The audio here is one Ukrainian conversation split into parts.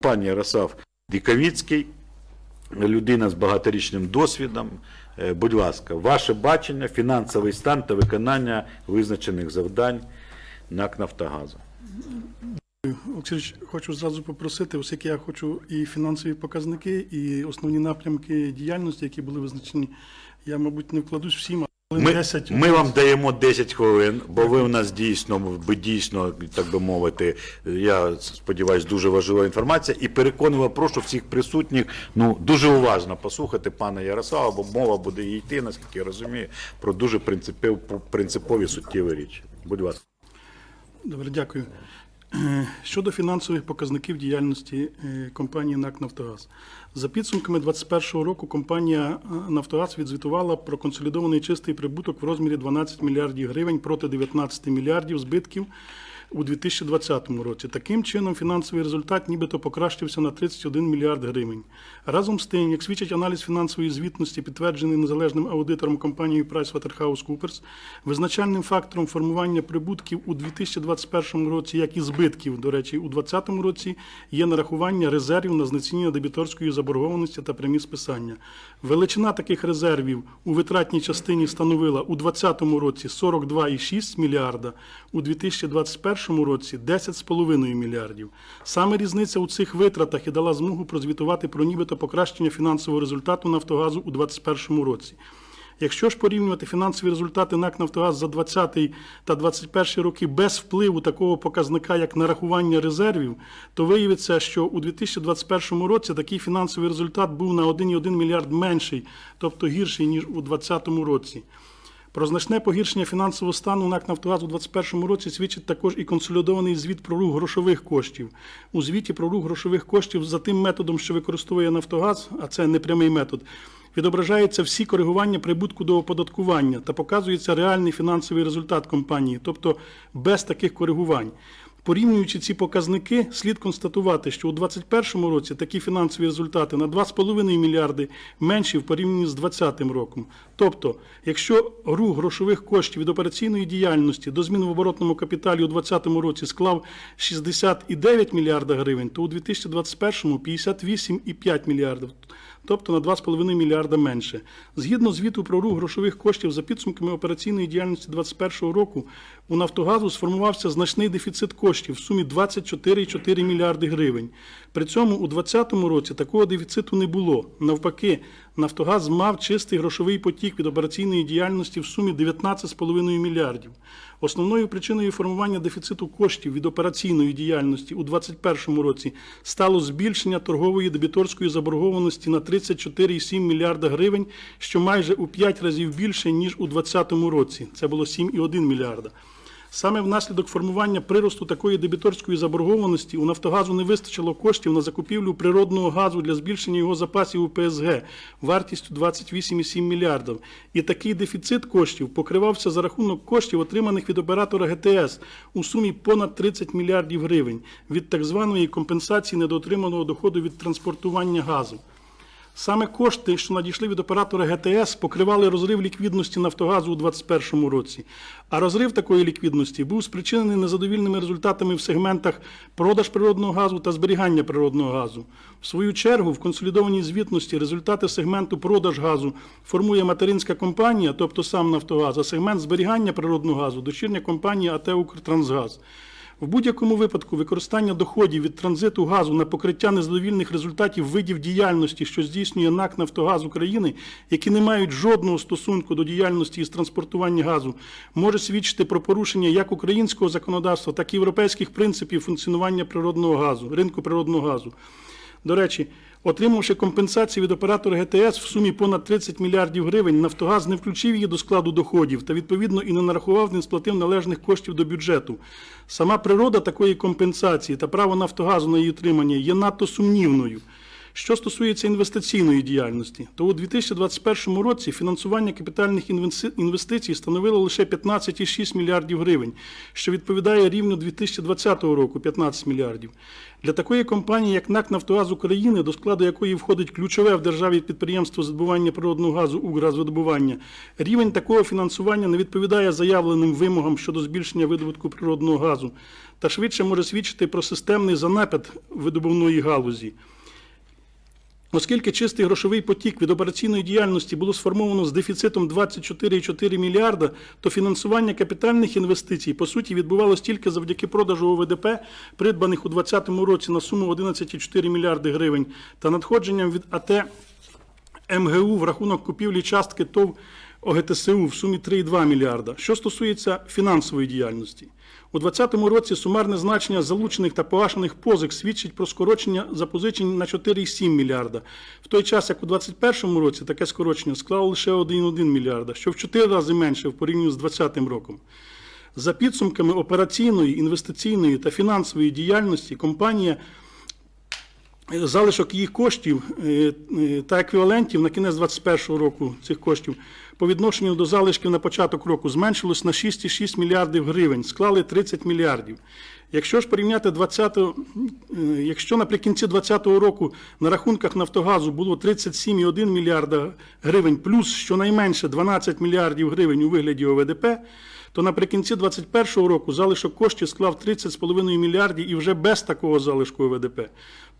Пан Ярослав Діковіцький, людина з багаторічним досвідом. Е, Будь ласка, ваше бачення, фінансовий стан та виконання визначених завдань НАК Нафтогазу. Олексійович, хочу зразу попросити, оскільки я хочу і фінансові показники, і основні напрямки діяльності, які були визначені. Я, мабуть, не вкладусь всім, Ми, ми вам даємо 10 хвилин, бо ви у нас дійсно, ви дійсно, так би мовити, я сподіваюся, дуже важлива інформація. І переконливо прошу всіх присутніх ну, дуже уважно послухати пана Ярослава, бо мова буде йти, наскільки я розумію, про дуже принципові суттєві речі. Будь ласка. Добре, дякую. Е, Щодо фінансових показників діяльності е, компанії НАК «Нафтогаз». За підсумками 2021 року компанія е, «Нафтогаз» відзвітувала про консолідований чистий прибуток в розмірі 12 мільярдів гривень проти 19 мільярдів збитків у 2020 році. Таким чином, фінансовий результат нібито покращився на 31 мільярд гривень. Разом з тим, як свідчить аналіз фінансової звітності, підтверджений незалежним аудитором компанією PricewaterhouseCoopers, визначальним фактором формування прибутків у 2021 році, як і збитків, до речі, у 2020 році є нарахування резервів на знецінення дебіторської заборгованості та прямі списання. Величина таких резервів у витратній частині становила у 2020 році 42,6 мільярда, у 2021 році 10,5 мільярдів. Саме різниця у цих витратах і дала змогу прозвітувати про нібито покращення фінансового результату Нафтогазу у 2021 році. Якщо ж порівнювати фінансові результати НАК «Нафтогаз» за 20 та 2021 роки без впливу такого показника, як нарахування резервів, то виявиться, що у 2021 році такий фінансовий результат був на 1,1 мільярд менший, тобто гірший, ніж у 2020 році. Про значне погіршення фінансового стану НАК «Нафтогаз» у 2021 році свідчить також і консолідований звіт про рух грошових коштів. У звіті про рух грошових коштів за тим методом, що використовує «Нафтогаз», а це непрямий метод, відображаються всі коригування прибутку до оподаткування та показується реальний фінансовий результат компанії, тобто без таких коригувань. Порівнюючи ці показники, слід констатувати, що у 2021 році такі фінансові результати на 2,5 мільярди менші в порівнянні з 2020 роком. Тобто, якщо рух грошових коштів від операційної діяльності до змін в оборотному капіталі у 2020 році склав 60,9 мільярда гривень, то у 2021 58,5 мільярдів тобто на 2,5 мільярда менше. Згідно звіту про рух грошових коштів за підсумками операційної діяльності 2021 року, у Нафтогазу сформувався значний дефіцит коштів в сумі 24,4 мільярди гривень. При цьому у 2020 році такого дефіциту не було. Навпаки, Нафтогаз мав чистий грошовий потік від операційної діяльності в сумі 19,5 мільярдів. Основною причиною формування дефіциту коштів від операційної діяльності у 2021 році стало збільшення торгової дебіторської заборгованості на 34,7 мільярда гривень, що майже у 5 разів більше, ніж у 2020 році. Це було 7,1 мільярда. Саме внаслідок формування приросту такої дебіторської заборгованості у Нафтогазу не вистачило коштів на закупівлю природного газу для збільшення його запасів у ПСГ вартістю 28,7 мільярдів. І такий дефіцит коштів покривався за рахунок коштів, отриманих від оператора ГТС у сумі понад 30 мільярдів гривень від так званої компенсації недоотриманого доходу від транспортування газу. Саме кошти, що надійшли від оператора ГТС, покривали розрив ліквідності Нафтогазу у 2021 році. А розрив такої ліквідності був спричинений незадовільними результатами в сегментах продаж природного газу та зберігання природного газу. В свою чергу, в консолідованій звітності результати сегменту продаж газу формує материнська компанія, тобто сам Нафтогаз, а сегмент зберігання природного газу дочірня компанія АТ «Укртрансгаз». В будь-якому випадку використання доходів від транзиту газу на покриття незадовільних результатів видів діяльності, що здійснює НАК «Нафтогаз України, які не мають жодного стосунку до діяльності із транспортування газу, може свідчити про порушення як українського законодавства, так і європейських принципів функціонування природного газу, ринку природного газу. До речі, отримавши компенсації від оператора ГТС в сумі понад 30 мільярдів гривень, Нафтогаз не включив її до складу доходів та відповідно і не нарахував, не сплатив належних коштів до бюджету. Сама природа такої компенсації та право Нафтогазу на її отримання є надто сумнівною. Що стосується інвестиційної діяльності, то у 2021 році фінансування капітальних інвестицій становило лише 15,6 мільярдів гривень, що відповідає рівню 2020 року 15 мільярдів. Для такої компанії, як НАК «Нафтогаз України», до складу якої входить ключове в державі підприємство з видобування природного газу «Укргазвидобування», рівень такого фінансування не відповідає заявленим вимогам щодо збільшення видобутку природного газу та швидше може свідчити про системний занепад видобувної галузі. Оскільки чистий грошовий потік від операційної діяльності було сформовано з дефіцитом 24,4 мільярда, то фінансування капітальних інвестицій по суті відбувалось тільки завдяки продажу ОВДП, придбаних у 2020 році на суму 11,4 мільярди гривень, та надходженням від АТ МГУ в рахунок купівлі частки ТОВ ОГТСУ в сумі 3,2 мільярда. Що стосується фінансової діяльності. У 2020 році сумарне значення залучених та погашених позик свідчить про скорочення запозичень на 4,7 мільярда. В той час, як у 2021 році таке скорочення склало лише 1,1 мільярда, що в 4 рази менше в порівнянні з 2020 роком. За підсумками операційної, інвестиційної та фінансової діяльності компанія залишок їх коштів е, е, та еквівалентів на кінець 2021 року цих коштів по відношенню до залишків на початок року зменшилось на 6,6 мільярдів гривень, склали 30 мільярдів. Якщо ж порівняти 20, е, якщо наприкінці 2020 року на рахунках Нафтогазу було 37,1 мільярда гривень, плюс щонайменше 12 мільярдів гривень у вигляді ОВДП, то наприкінці 2021 року залишок коштів склав 30,5 мільярдів і вже без такого залишку ОВДП.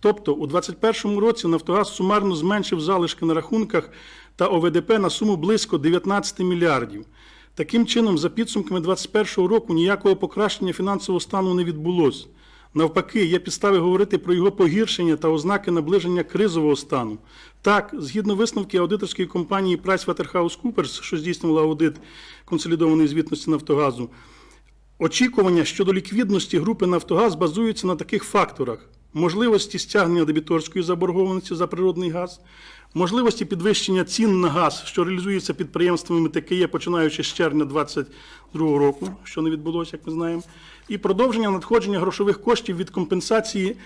Тобто у 2021 році Нафтогаз сумарно зменшив залишки на рахунках та ОВДП на суму близько 19 мільярдів. Таким чином, за підсумками 2021 року ніякого покращення фінансового стану не відбулося. Навпаки, є підстави говорити про його погіршення та ознаки наближення кризового стану. Так, згідно висновки аудиторської компанії PricewaterhouseCoopers, що здійснювала аудит консолідованої звітності Нафтогазу, Очікування щодо ліквідності групи Нафтогаз базуються на таких факторах: можливості стягнення дебіторської заборгованості за природний газ, можливості підвищення цін на газ, що реалізується підприємствами ТКЄ, починаючи з червня 2022 року, що не відбулося, як ми знаємо, і продовження надходження грошових коштів від компенсації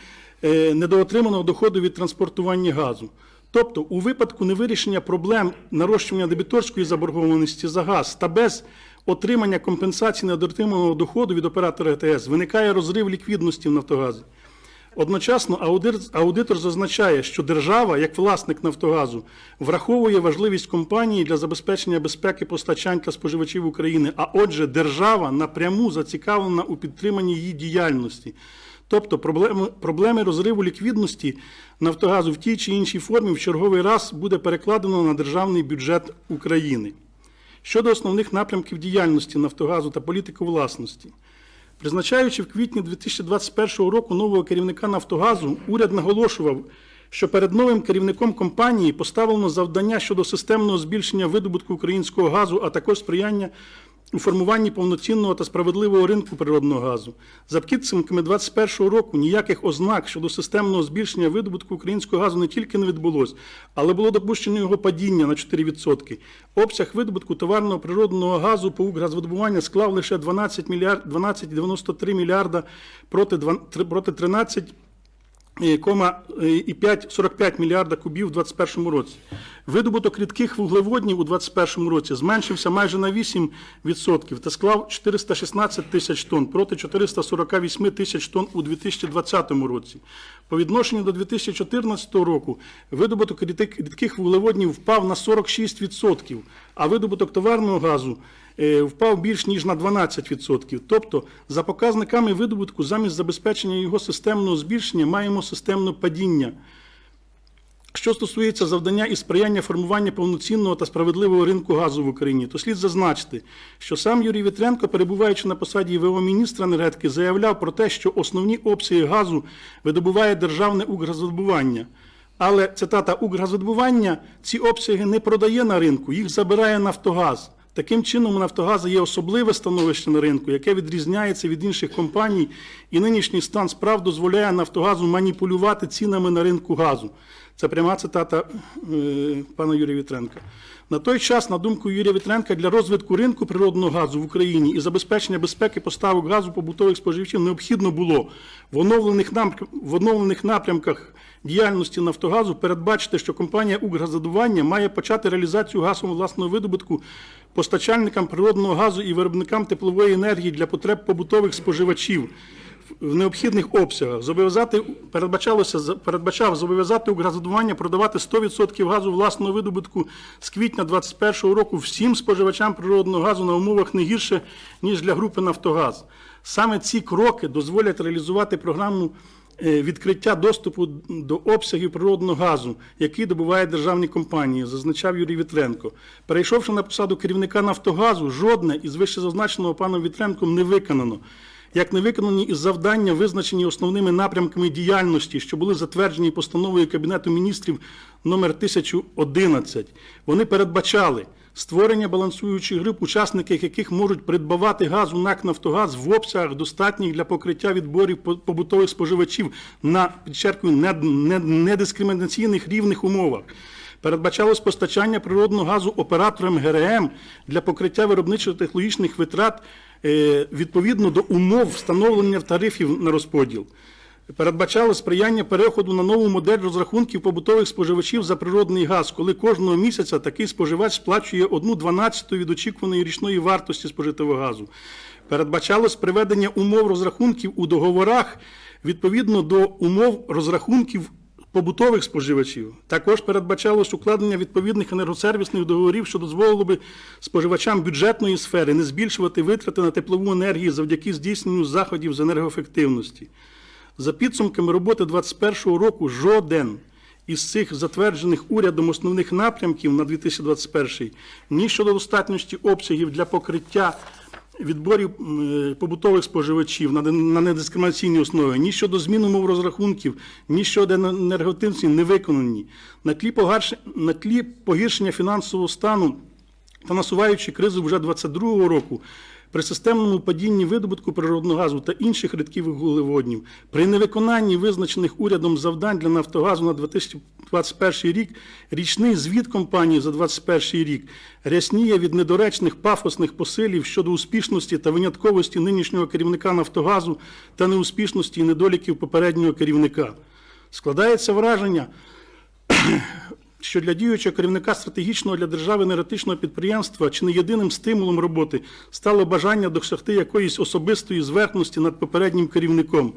е, недоотриманого доходу від транспортування газу. Тобто, у випадку невирішення проблем нарощування дебіторської заборгованості за газ та без отримання компенсації недоотриманого доходу від оператора ГТС виникає розрив ліквідності в Нафтогазі. Одночасно аудит- аудитор зазначає, що держава, як власник Нафтогазу, враховує важливість компанії для забезпечення безпеки постачань та споживачів України, а отже, держава напряму зацікавлена у підтриманні її діяльності. Тобто проблеми, проблеми розриву ліквідності Нафтогазу в тій чи іншій формі в черговий раз буде перекладено на державний бюджет України. Щодо основних напрямків діяльності Нафтогазу та політики власності. Призначаючи в квітні 2021 року нового керівника Нафтогазу, уряд наголошував, що перед новим керівником компанії поставлено завдання щодо системного збільшення видобутку українського газу, а також сприяння у формуванні повноцінного та справедливого ринку природного газу. За підсумками 2021 року ніяких ознак щодо системного збільшення видобутку українського газу не тільки не відбулось, але було допущено його падіння на 4%. Обсяг видобутку товарного природного газу по Укргазвидобування склав лише 12 мільярд, 12,93 мільярда проти, 13 е, кома, е, і 5, 45 мільярда кубів у 2021 році. Видобуток рідких вуглеводнів у 2021 році зменшився майже на 8% та склав 416 тисяч тонн проти 448 тисяч тонн у 2020 році. По відношенню до 2014 року видобуток рідких вуглеводнів впав на 46%, а видобуток товарного газу е, впав більш ніж на 12%. Тобто, за показниками видобутку, замість забезпечення його системного збільшення, маємо системне падіння. Що стосується завдання і сприяння формування повноцінного та справедливого ринку газу в Україні, то слід зазначити, що сам Юрій Вітренко, перебуваючи на посаді ВО міністра енергетики, заявляв про те, що основні обсяги газу видобуває державне Укргазвидобування. Але цитата Укргазвидобування ці обсяги не продає на ринку, їх забирає Нафтогаз. Таким чином, у Нафтогазу є особливе становище на ринку, яке відрізняється від інших компаній, і нинішній стан справ дозволяє Нафтогазу маніпулювати цінами на ринку газу. Це пряма цитата е, пана Юрія Вітренка. На той час, на думку Юрія Вітренка, для розвитку ринку природного газу в Україні і забезпечення безпеки поставок газу побутових споживачів необхідно було в оновлених, в оновлених напрямках діяльності Нафтогазу передбачити, що компанія «Укргазодування» має почати реалізацію газу власного видобутку постачальникам природного газу і виробникам теплової енергії для потреб побутових споживачів в необхідних обсягах. Зобов'язати передбачалося передбачав зобов'язати Укргазодування продавати 100% газу власного видобутку з квітня 2021 року всім споживачам природного газу на умовах не гірше ніж для групи Нафтогаз. Саме ці кроки дозволять реалізувати програму е, відкриття доступу до обсягів природного газу, який добувають державні компанії, зазначав Юрій Вітренко. Перейшовши на посаду керівника Нафтогазу, жодне із вищезазначеного паном Вітренком не виконано як не виконані із завдання, визначені основними напрямками діяльності, що були затверджені постановою Кабінету міністрів номер 1011. Вони передбачали створення балансуючих груп, учасники яких можуть придбавати газ у НАК «Нафтогаз» в обсягах, достатніх для покриття відборів побутових споживачів на, підчеркую, не- не- недискримінаційних рівних умовах. Передбачалось постачання природного газу операторам ГРМ для покриття виробничо-технологічних витрат відповідно до умов встановлення тарифів на розподіл. Передбачало сприяння переходу на нову модель розрахунків побутових споживачів за природний газ, коли кожного місяця такий споживач сплачує одну дванадцяту від очікуваної річної вартості спожитого газу. Передбачалось приведення умов розрахунків у договорах відповідно до умов розрахунків побутових споживачів. Також передбачалось укладення відповідних енергосервісних договорів, що дозволило би споживачам бюджетної сфери не збільшувати витрати на теплову енергію завдяки здійсненню заходів з енергоефективності. За підсумками роботи 2021 року жоден із цих затверджених урядом основних напрямків на 2021 ні щодо достатності обсягів для покриття відборів е, побутових споживачів на, на недискримінаційній основі, ні щодо змін умов розрахунків, ні щодо енерготинці не виконані. На тлі, погарш... на тлі погіршення фінансового стану та насуваючи кризу вже 2022 року, при системному падінні видобутку природного газу та інших рідких вуглеводнів, при невиконанні визначених урядом завдань для Нафтогазу на 2021 рік, річний звіт компанії за 2021 рік рясніє від недоречних пафосних посилів щодо успішності та винятковості нинішнього керівника Нафтогазу та неуспішності і недоліків попереднього керівника. Складається враження, що для діючого керівника стратегічного для держави енергетичного підприємства чи не єдиним стимулом роботи стало бажання досягти якоїсь особистої зверхності над попереднім керівником.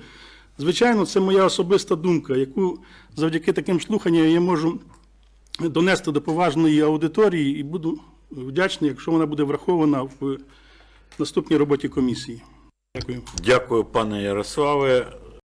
Звичайно, це моя особиста думка, яку завдяки таким слуханням я можу донести до поважної аудиторії і буду вдячний, якщо вона буде врахована в наступній роботі комісії. Дякую. Дякую, пане Ярославе.